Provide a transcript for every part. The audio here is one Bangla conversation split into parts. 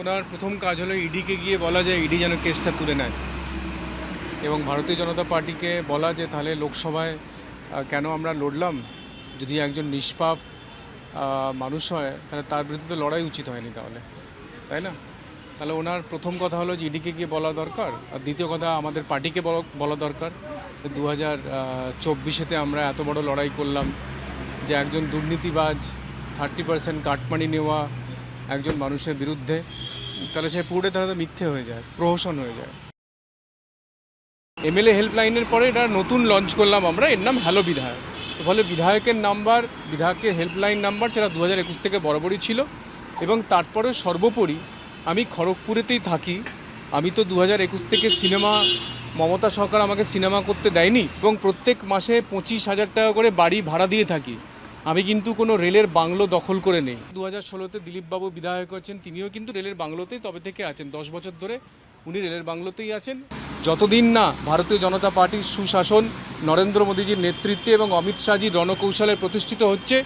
ওনার প্রথম কাজ হলো ইডিকে গিয়ে বলা যায় ইডি যেন কেসটা তুলে নেয়। এবং ভারতীয় জনতা পার্টিকে বলা যে তাহলে লোকসভায় কেন আমরা লড়লাম? যদি একজন নিষ্পাপ মানুষ হয়, তাহলে তার বিরুদ্ধে তো লড়াই উচিত হয়নি তাহলে। তাই না? তাহলে ওনার প্রথম কথা হলো যে ইডিকে গিয়ে বলা দরকার। আর দ্বিতীয় কথা, আমাদের পার্টিকে বলা- বলা দরকার। দু হাজার চব্বিশেতে আমরা এত বড় লড়াই করলাম যে একজন দুর্নীতিবাজ, থার্টি পার্সেন্ট কাটমানি নেওয়া একজন মানুষের বিরুদ্ধে, তাহলে সে পুরোটাই তাহলে মিথ্যে হয়ে যায়, প্রহসন হয়ে যায়। এমএলএ হেল্পলাইনের পরে এটা নতুন লঞ্চ করলাম আমরা, এর নাম হ্যালো বিধায়ক। তো ফলে বিধায়কের নাম্বার, বিধায়কের হেল্পলাইন নাম্বার সেটা দু হাজার একুশ থেকে বরাবরই ছিল, এবং তারপরে সর্বোপরি আমি খড়গপুরেতেই থাকি। আমি তো দু হাজার একুশ থেকে সিনেমা মমতা সরকার আমাকে সিনেমা করতে দেয়নি, এবং প্রত্যেক মাসে পঁচিশ হাজার টাকা করে বাড়ি ভাড়া দিয়ে থাকি। আমি কিন্তু কোনো রেলের বাংলো দখল করে নেই। দু হাজার ষোলোতে দিলীপবাবু বিধায়ক হচ্ছেন তিনিও কিন্তু রেলের বাংলোতেই তবে থেকে আছেন। দশ বছর ধরে উনি রেলের বাংলোতেই আছেন। যতদিন না ভারতীয় জনতা পার্টির সুশাসন নরেন্দ্র মোদীজির নেতৃত্বে এবং অমিত শাহজি রণকৌশলে প্রতিষ্ঠিত হচ্ছে,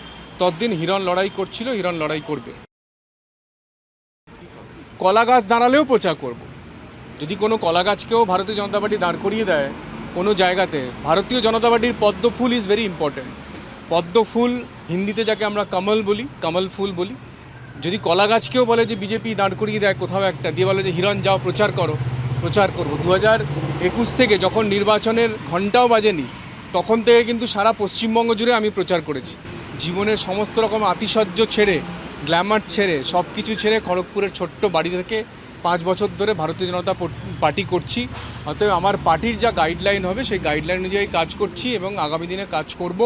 ততদিন হিরণ লড়াই করছিল, হিরণ লড়াই করবে। কলা গাছ দাঁড়ালেও প্রচার করব। যদি কোনো কলা গাছকেও ভারতীয় জনতা পার্টি দাঁড় করিয়ে দেয় কোনো জায়গাতে, ভারতীয় জনতা পার্টির পদ্ম ফুল ইজ ভেরি ইম্পর্ট্যান্ট পদ্ম ফুল, হিন্দিতে যাকে আমরা কমল বলি, কমল ফুল বলি। যদি কলা গাছকেও বলে যে বিজেপি দাঁড় করিয়ে দেয় কোথাও একটা, দিয়ে বলে যে হিরণ যাও, প্রচার করো, প্রচার করব। দু হাজার একুশ থেকে যখন নির্বাচনের ঘন্টাও বাজেনি, তখন থেকে কিন্তু সারা পশ্চিমবঙ্গ জুড়ে আমি প্রচার করেছি। জীবনের সমস্ত রকম আতিশয্য ছেড়ে, গ্ল্যামার ছেড়ে সব কিছু ছেড়ে খড়গপুরের ছোট্ট বাড়ি থেকে পাঁচ বছর ধরে ভারতীয় জনতা পার্টি করছি। অতএব আমার পার্টির যা গাইডলাইন হবে, সেই গাইডলাইন অনুযায়ী কাজ করছি এবং আগামী দিনে কাজ করব।